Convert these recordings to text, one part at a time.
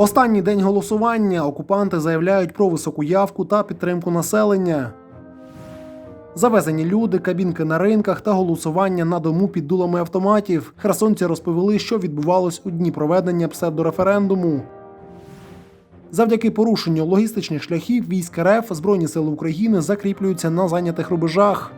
Останній день голосування окупанти заявляють про високу явку та підтримку населення. Завезені люди, кабінки на ринках та голосування на дому під дулами автоматів. Херсонці розповіли, що відбувалось у дні проведення псевдореферендуму. Завдяки порушенню логістичних шляхів військ РФ Збройні сили України закріплюються на зайнятих рубежах.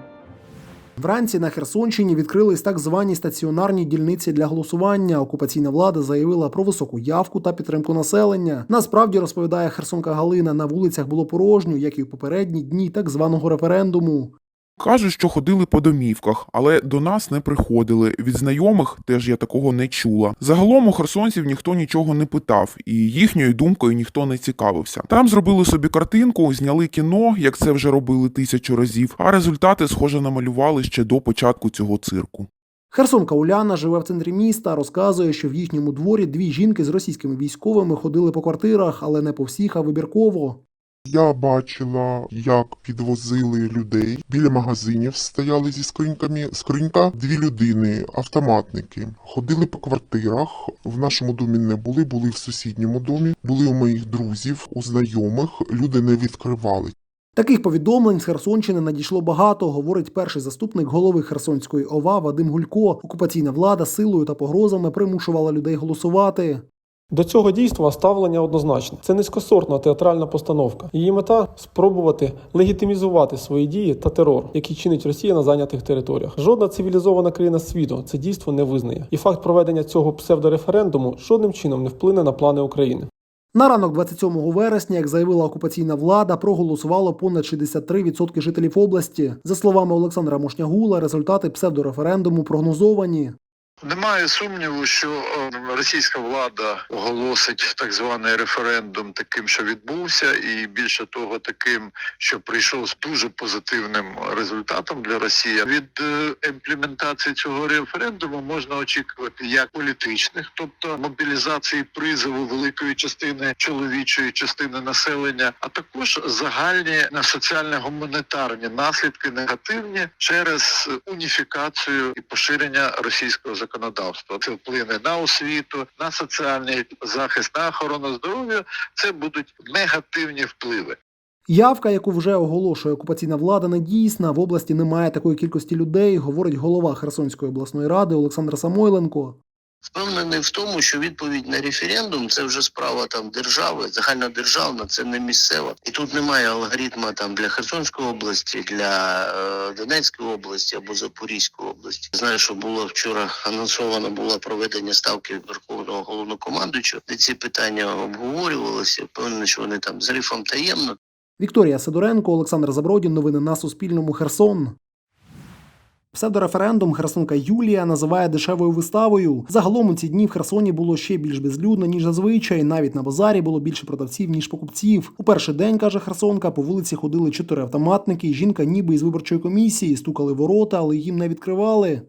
Вранці на Херсонщині відкрились так звані стаціонарні дільниці для голосування. Окупаційна влада заявила про високу явку та підтримку населення. Насправді розповідає Херсонка Галина. На вулицях було порожньо, як і в попередні дні так званого референдуму. Кажуть, що ходили по домівках, але до нас не приходили. Від знайомих теж я такого не чула. Загалом у херсонців ніхто нічого не питав, і їхньою думкою ніхто не цікавився. Там зробили собі картинку, зняли кіно, як це вже робили тисячу разів. А результати, схоже, намалювали ще до початку цього цирку. Херсонка Уляна живе в центрі міста. Розказує, що в їхньому дворі дві жінки з російськими військовими ходили по квартирах, але не по всіх, а вибірково. Я бачила, як підвозили людей. Біля магазинів стояли зі скриньками. Скринька дві людини, автоматники. Ходили по квартирах. В нашому домі не були, були в сусідньому домі, були у моїх друзів, у знайомих. Люди не відкривали. Таких повідомлень з Херсонщини надійшло багато, говорить перший заступник голови Херсонської ОВА Вадим Гулько. Окупаційна влада силою та погрозами примушувала людей голосувати. До цього дійства ставлення однозначне. Це низькосортна театральна постановка. Її мета спробувати легітимізувати свої дії та терор, який чинить Росія на зайнятих територіях. Жодна цивілізована країна світу це дійство не визнає. І факт проведення цього псевдореферендуму жодним чином не вплине на плани України. На ранок 27 вересня, як заявила окупаційна влада, проголосувало понад 63% жителів області. За словами Олександра Мошнягула, результати псевдореферендуму прогнозовані. Немає сумніву, що е, російська влада оголосить так званий референдум таким, що відбувся, і більше того, таким, що прийшов з дуже позитивним результатом для Росії. Від е, імплементації цього референдуму можна очікувати як політичних, тобто мобілізації призову великої частини чоловічої частини населення, а також загальні соціально-гуманітарні наслідки негативні через уніфікацію і поширення російського законодавства. Це вплине на освіту, на соціальний захист, на охорону здоров'я. Це будуть негативні впливи. Явка, яку вже оголошує окупаційна влада, не дійсна. В області немає такої кількості людей, говорить голова Херсонської обласної ради Олександр Самойленко. Впевнений в тому, що відповідь на референдум це вже справа там держави, загальнодержавна, це не місцева. І тут немає алгоритму там для Херсонської області, для е, Донецької області або Запорізької області. Знаю, що було вчора анонсовано було проведення ставки Верховного головнокомандуючого, де ці питання обговорювалися. Впевнений, що вони там з рифом таємно. Вікторія Сидоренко, Олександр Забродін. Новини на Суспільному. Херсон. Псевдореферендум Херсонка Юлія називає дешевою виставою. Загалом у ці дні в Херсоні було ще більш безлюдно, ніж зазвичай. Навіть на базарі було більше продавців, ніж покупців. У перший день, каже Херсонка, по вулиці ходили чотири автоматники. Жінка ніби із виборчої комісії стукали ворота, але їм не відкривали.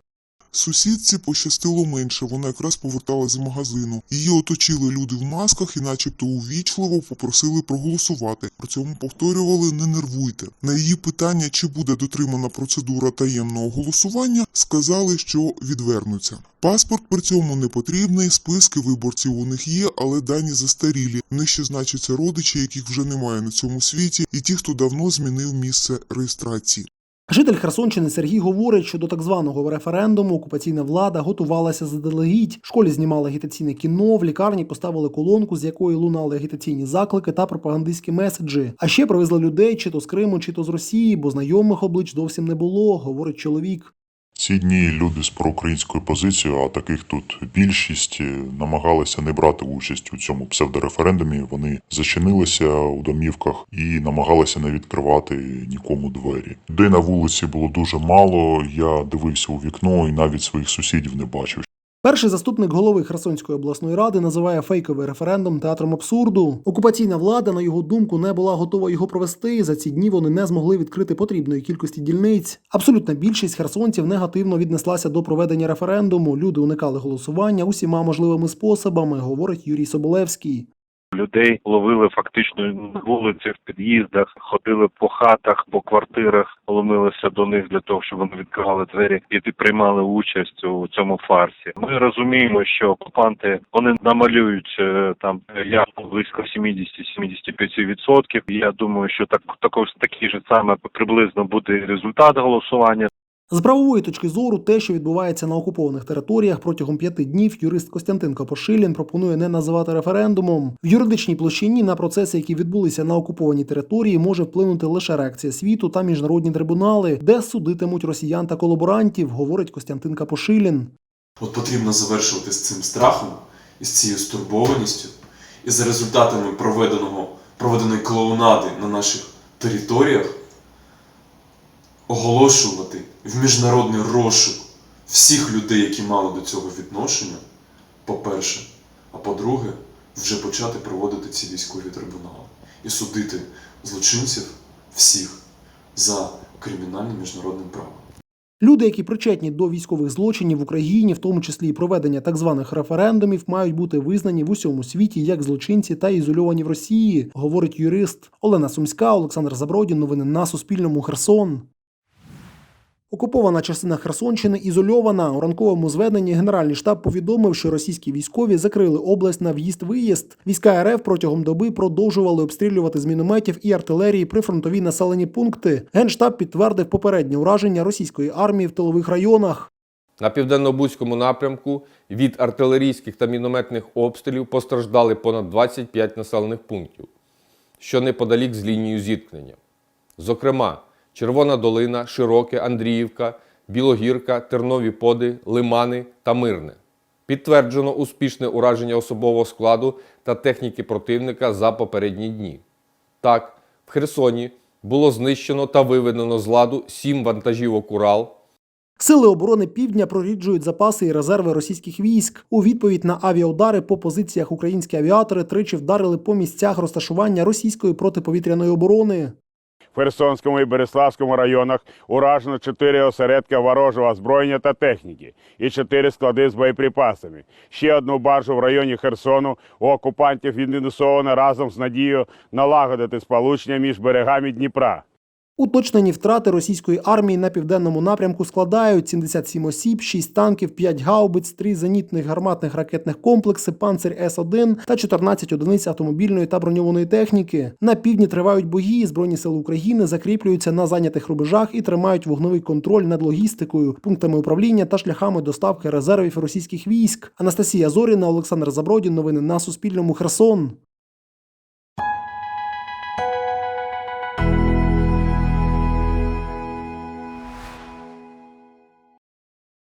Сусідці пощастило менше, вона якраз поверталась з магазину. Її оточили люди в масках і начебто увічливо попросили проголосувати. При цьому повторювали не нервуйте. На її питання, чи буде дотримана процедура таємного голосування, сказали, що відвернуться. Паспорт при цьому не потрібний, списки виборців у них є, але дані застарілі. Них значаться родичі, яких вже немає на цьому світі, і ті, хто давно змінив місце реєстрації. Житель Херсонщини Сергій говорить, що до так званого референдуму окупаційна влада готувалася заздалегідь. В школі знімали агітаційне кіно, в лікарні поставили колонку, з якої лунали агітаційні заклики та пропагандистські меседжі. А ще привезли людей чи то з Криму, чи то з Росії, бо знайомих облич зовсім не було, говорить чоловік. Ці дні люди з проукраїнською позицією, а таких тут більшість, е, намагалися не брати участь у цьому псевдореферендумі. Вони зачинилися у домівках і намагалися не відкривати нікому двері. Людей на вулиці було дуже мало. Я дивився у вікно і навіть своїх сусідів не бачив. Перший заступник голови Херсонської обласної ради називає фейковий референдум театром абсурду. Окупаційна влада, на його думку, не була готова його провести. За ці дні вони не змогли відкрити потрібної кількості дільниць. Абсолютна більшість херсонців негативно віднеслася до проведення референдуму. Люди уникали голосування усіма можливими способами, говорить Юрій Соболевський. Людей ловили фактично на вулиці, під'їздах, ходили по хатах, по квартирах, ломилися до них для того, щоб вони відкривали двері і приймали участь у цьому фарсі. Ми розуміємо, що окупанти вони намалюють е, там явку близько 70-75%. Я думаю, що так також такий же саме приблизно буде результат голосування. З правової точки зору, те, що відбувається на окупованих територіях протягом п'яти днів, юрист Костянтин Копошилін пропонує не називати референдумом. В юридичній площині на процеси, які відбулися на окупованій території, може вплинути лише реакція світу та міжнародні трибунали, де судитимуть росіян та колаборантів, говорить Костянтин Капошилін. От потрібно завершувати з цим страхом і з цією стурбованістю, і за результатами проведеного, проведеної клоунади на наших територіях оголошувати в міжнародний розшук всіх людей, які мали до цього відношення, по-перше, а по-друге, вже почати проводити ці військові трибунали і судити злочинців всіх за кримінальним міжнародним правом. Люди, які причетні до військових злочинів в Україні, в тому числі і проведення так званих референдумів, мають бути визнані в усьому світі як злочинці та ізольовані в Росії, говорить юрист Олена Сумська, Олександр Забродін. Новини на Суспільному. Херсон. Окупована частина Херсонщини ізольована. У ранковому зведенні Генеральний штаб повідомив, що російські військові закрили область на в'їзд-виїзд. Війська РФ протягом доби продовжували обстрілювати з мінометів і артилерії прифронтові населені пункти. Генштаб підтвердив попереднє ураження російської армії в тилових районах. На південно-бузькому напрямку від артилерійських та мінометних обстрілів постраждали понад 25 населених пунктів, що неподалік з лінією зіткнення. Зокрема, Червона Долина, Широке, Андріївка, Білогірка, Тернові Поди, Лимани та Мирне. Підтверджено успішне ураження особового складу та техніки противника за попередні дні. Так, в Херсоні було знищено та виведено з ладу сім вантажівок Урал. Сили оборони Півдня проріджують запаси і резерви російських військ. У відповідь на авіаудари по позиціях українські авіатори тричі вдарили по місцях розташування російської протиповітряної оборони. В Херсонському і Береславському районах уражено чотири осередки ворожого озброєння та техніки і чотири склади з боєприпасами. Ще одну баржу в районі Херсону у окупантів відмінусовано разом з надією налагодити сполучення між берегами Дніпра. Уточнені втрати російської армії на південному напрямку складають 77 осіб, 6 танків, 5 гаубиць, 3 зенітних гарматних ракетних комплекси, панцир С-1 та 14 одиниць автомобільної та броньованої техніки. На півдні тривають бої. Збройні сили України закріплюються на зайнятих рубежах і тримають вогневий контроль над логістикою, пунктами управління та шляхами доставки резервів російських військ. Анастасія Зоріна, Олександр Забродін. Новини на Суспільному. Херсон.